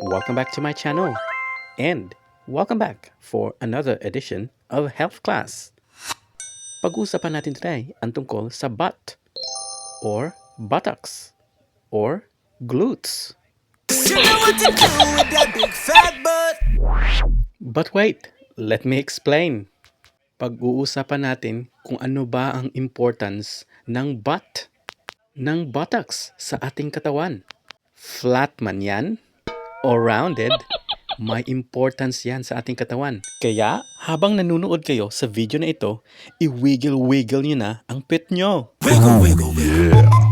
Welcome back to my channel and welcome back for another edition of Health Class. Pag-uusapan natin today ang tungkol sa butt or buttocks or glutes. You know. But wait, let me explain. Pag-uusapan natin kung ano ba ang importance ng butt, ng buttocks sa ating katawan. Flat man yan o rounded, may importance yan sa ating katawan. Kaya, habang nanonood kayo sa video na ito, i-wiggle-wiggle nyo na ang pit nyo. Wiggle, wiggle, wiggle.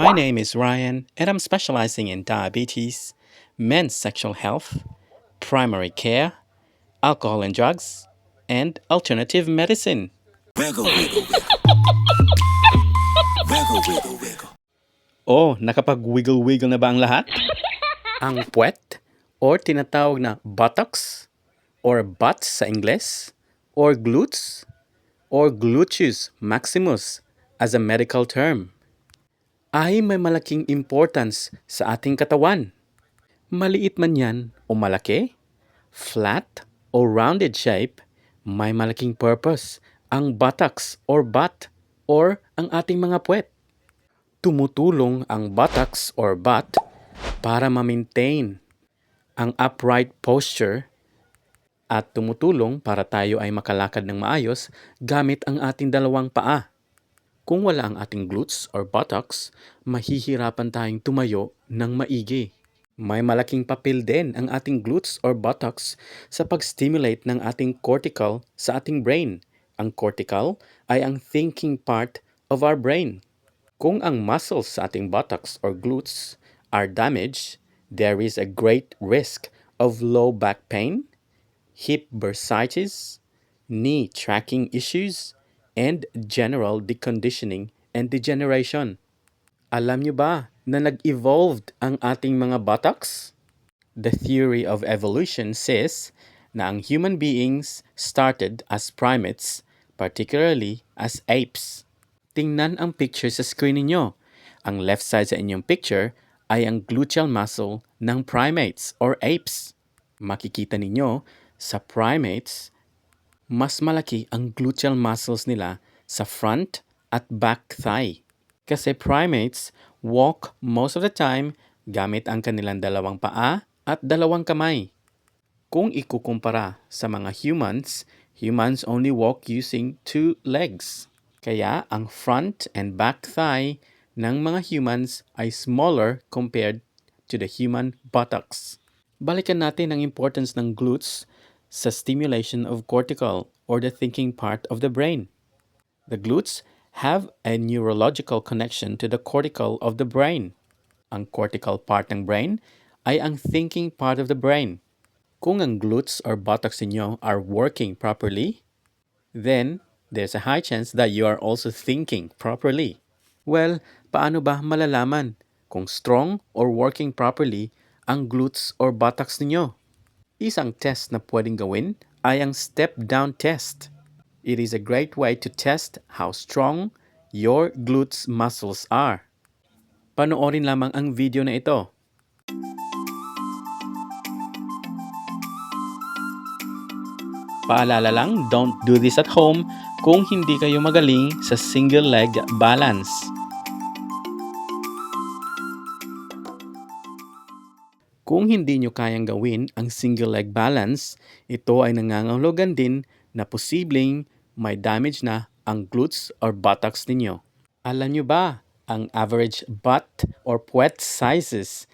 My name is Ryan, and I'm specializing in diabetes, men's sexual health, primary care, alcohol and drugs, and alternative medicine. Wiggle, wiggle, wiggle. Wiggle, wiggle, wiggle. Oh, nakapag-wiggle-wiggle na ba ang lahat? ang puwet, or tinatawag na buttocks, or butts sa Ingles, or glutes, or gluteus maximus as a medical term, ay may malaking importance sa ating katawan. Maliit man yan o malaki, flat o rounded shape, may malaking purpose ang buttocks or butt or ang ating mga puwet tumutulong ang buttocks or butt para ma-maintain ang upright posture at tumutulong para tayo ay makalakad ng maayos gamit ang ating dalawang paa. Kung wala ang ating glutes or buttocks, mahihirapan tayong tumayo ng maigi. May malaking papel din ang ating glutes or buttocks sa pag-stimulate ng ating cortical sa ating brain. Ang cortical ay ang thinking part of our brain. Kung ang muscles sa ating buttocks or glutes are damaged, there is a great risk of low back pain, hip bursitis, knee tracking issues, and general deconditioning and degeneration. Alam nyo ba na nag-evolved ang ating mga buttocks? The theory of evolution says na ang human beings started as primates, particularly as apes. Tingnan ang picture sa screen ninyo. Ang left side sa inyong picture ay ang gluteal muscle ng primates or apes. Makikita ninyo sa primates, mas malaki ang gluteal muscles nila sa front at back thigh. Kasi primates walk most of the time gamit ang kanilang dalawang paa at dalawang kamay. Kung ikukumpara sa mga humans, humans only walk using two legs. Kaya ang front and back thigh ng mga humans ay smaller compared to the human buttocks. Balikan natin ang importance ng glutes sa stimulation of cortical or the thinking part of the brain. The glutes have a neurological connection to the cortical of the brain. Ang cortical part ng brain ay ang thinking part of the brain. Kung ang glutes or buttocks ninyo are working properly, then there's a high chance that you are also thinking properly. Well, paano ba malalaman kung strong or working properly ang glutes or buttocks ninyo? Isang test na pwedeng gawin ay ang step-down test. It is a great way to test how strong your glutes muscles are. Panoorin lamang ang video na ito. Paalala lang, don't do this at home kung hindi kayo magaling sa single leg balance. Kung hindi nyo kayang gawin ang single leg balance, ito ay nangangahulugan din na posibleng may damage na ang glutes or buttocks ninyo. Alam nyo ba ang average butt or puwet sizes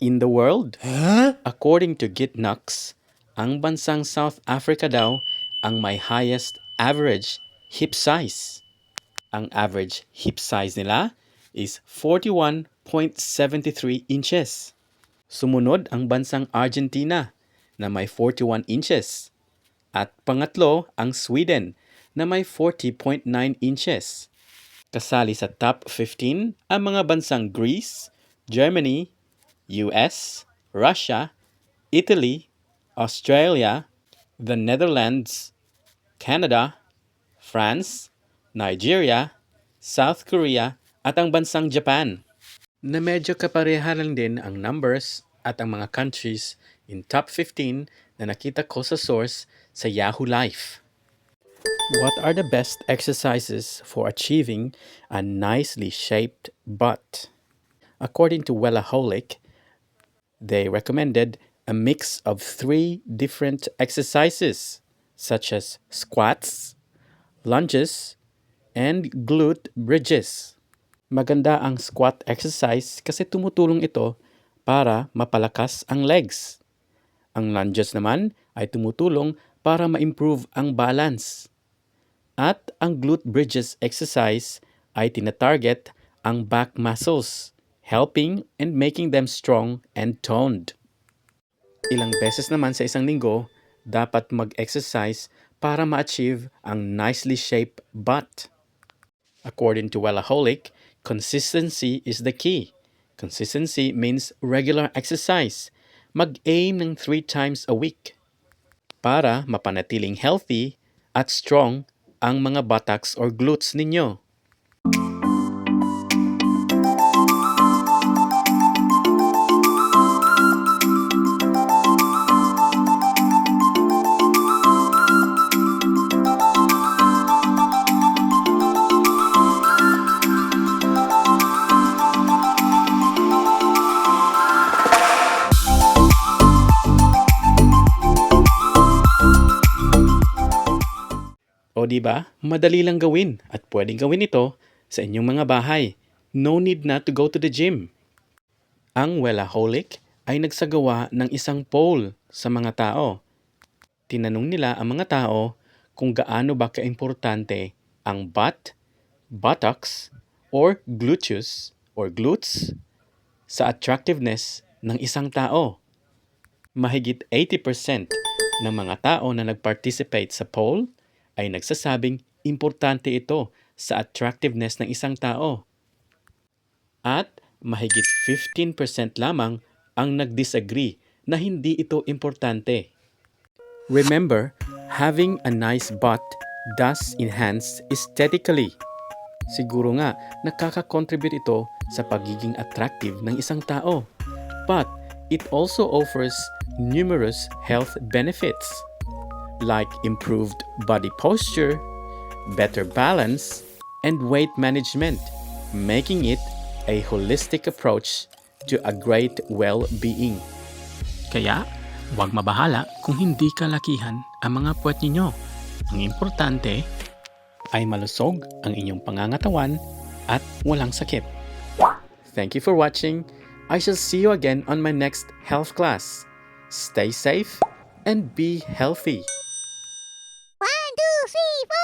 in the world? According to Gitnux, ang bansang South Africa daw ang may highest average hip size. Ang average hip size nila is 41.73 inches. Sumunod ang bansang Argentina na may 41 inches. At pangatlo ang Sweden na may 40.9 inches. Kasali sa top 15 ang mga bansang Greece, Germany, US, Russia, Italy, Australia, the Netherlands, Canada, France, Nigeria, South Korea, at ang bansang Japan. Na medyo kaparehalan din ang numbers at ang mga countries in top 15 na nakita ko sa source sa Yahoo Life. What are the best exercises for achieving a nicely shaped butt? According to Wellaholic, they recommended a mix of three different exercises, such as squats, lunges, and glute bridges. Maganda ang squat exercise kasi tumutulong ito para mapalakas ang legs. Ang lunges naman ay tumutulong para ma-improve ang balance. At ang glute bridges exercise ay tinatarget ang back muscles, helping and making them strong and toned. Ilang beses naman sa isang linggo, dapat mag-exercise para ma-achieve ang nicely shaped butt. According to Wellaholic, consistency is the key. Consistency means regular exercise. Mag-aim ng three times a week para mapanatiling healthy at strong ang mga buttocks or glutes ninyo. Di ba? Madali lang gawin at pwedeng gawin ito sa inyong mga bahay. No need na to go to the gym. Ang Wellaholic ay nagsagawa ng isang poll sa mga tao. Tinanong nila ang mga tao kung gaano ba kaimportante ang butt, buttocks, or gluteus or glutes sa attractiveness ng isang tao. Mahigit 80% ng mga tao na nag-participate sa poll ay nagsasabing importante ito sa attractiveness ng isang tao. At mahigit 15% lamang ang nag-disagree na hindi ito importante. Remember, having a nice butt does enhance aesthetically. Siguro nga nakaka-contribute ito sa pagiging attractive ng isang tao. But it also offers numerous health benefits like improved body posture, better balance, and weight management, making it a holistic approach to a great well-being. Kaya, huwag mabahala kung hindi kalakihan ang mga puwet ninyo. Ang importante ay malusog ang inyong pangangatawan at walang sakit. Thank you for watching. I shall see you again on my next health class. Stay safe and be healthy. 起步